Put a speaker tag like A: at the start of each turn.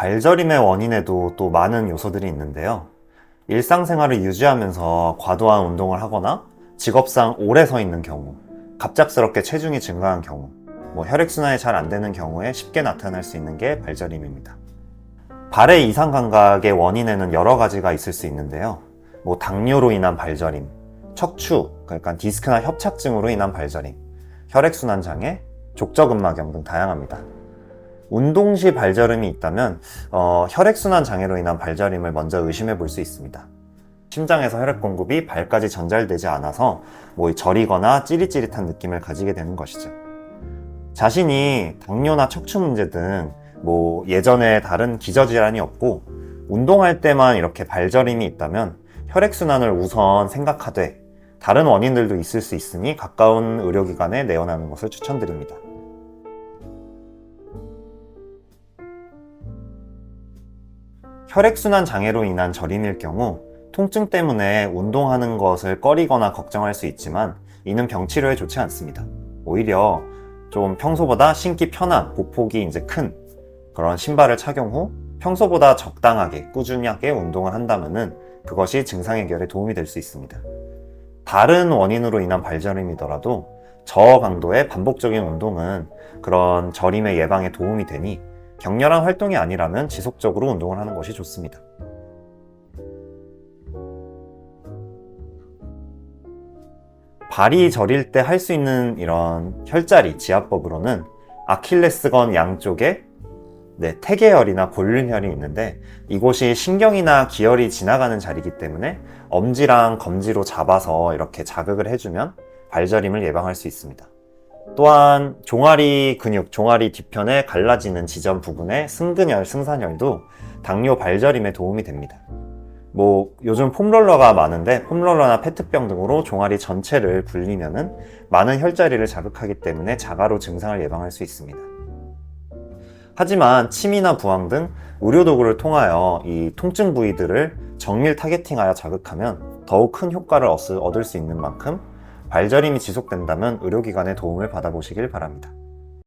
A: 발저림의 원인에도 또 많은 요소들이 있는데요. 일상생활을 유지하면서 과도한 운동을 하거나 직업상 오래 서 있는 경우, 갑작스럽게 체중이 증가한 경우, 뭐 혈액순환이 잘 안 되는 경우에 쉽게 나타날 수 있는 게 발저림입니다. 발의 이상 감각의 원인에는 여러 가지가 있을 수 있는데요. 뭐 당뇨로 인한 발저림, 척추, 그러니까 디스크나 협착증으로 인한 발저림, 혈액순환 장애, 족저근막염 등 다양합니다. 운동 시 발저림이 있다면 어, 혈액순환 장애로 인한 발저림을 먼저 의심해 볼 수 있습니다. 심장에서 혈액 공급이 발까지 전달되지 않아서 뭐 저리거나 찌릿찌릿한 느낌을 가지게 되는 것이죠. 자신이 당뇨나 척추 문제 등 뭐 예전에 다른 기저질환이 없고 운동할 때만 이렇게 발저림이 있다면 혈액순환을 우선 생각하되 다른 원인들도 있을 수 있으니 가까운 의료기관에 내원하는 것을 추천드립니다. 혈액순환 장애로 인한 저림일 경우 통증 때문에 운동하는 것을 꺼리거나 걱정할 수 있지만 이는 병 치료에 좋지 않습니다. 오히려 좀 평소보다 신기 편한 보폭이 이제 큰 그런 신발을 착용 후 평소보다 적당하게 꾸준하게 운동을 한다면은 그것이 증상 해결에 도움이 될 수 있습니다. 다른 원인으로 인한 발저림이더라도 저강도의 반복적인 운동은 그런 저림의 예방에 도움이 되니 격렬한 활동이 아니라면 지속적으로 운동을 하는 것이 좋습니다. 발이 저릴 때 할 수 있는 이런 혈자리, 지압법으로는 아킬레스건 양쪽에 네, 태계혈이나 골륜혈이 있는데 이곳이 신경이나 기혈이 지나가는 자리이기 때문에 엄지랑 검지로 잡아서 이렇게 자극을 해주면 발저림을 예방할 수 있습니다. 또한 종아리 근육, 종아리 뒤편에 갈라지는 지점 부분의 승근혈, 승산혈도 당뇨 발저림에 도움이 됩니다. 뭐 요즘 폼롤러가 많은데 폼롤러나 페트병 등으로 종아리 전체를 굴리면은 많은 혈자리를 자극하기 때문에 자가로 증상을 예방할 수 있습니다. 하지만 침이나 부항 등 의료 도구를 통하여 이 통증 부위들을 정밀 타겟팅하여 자극하면 더욱 큰 효과를 얻을 수 있는 만큼 발저림이 지속된다면 의료기관의 도움을 받아보시길 바랍니다.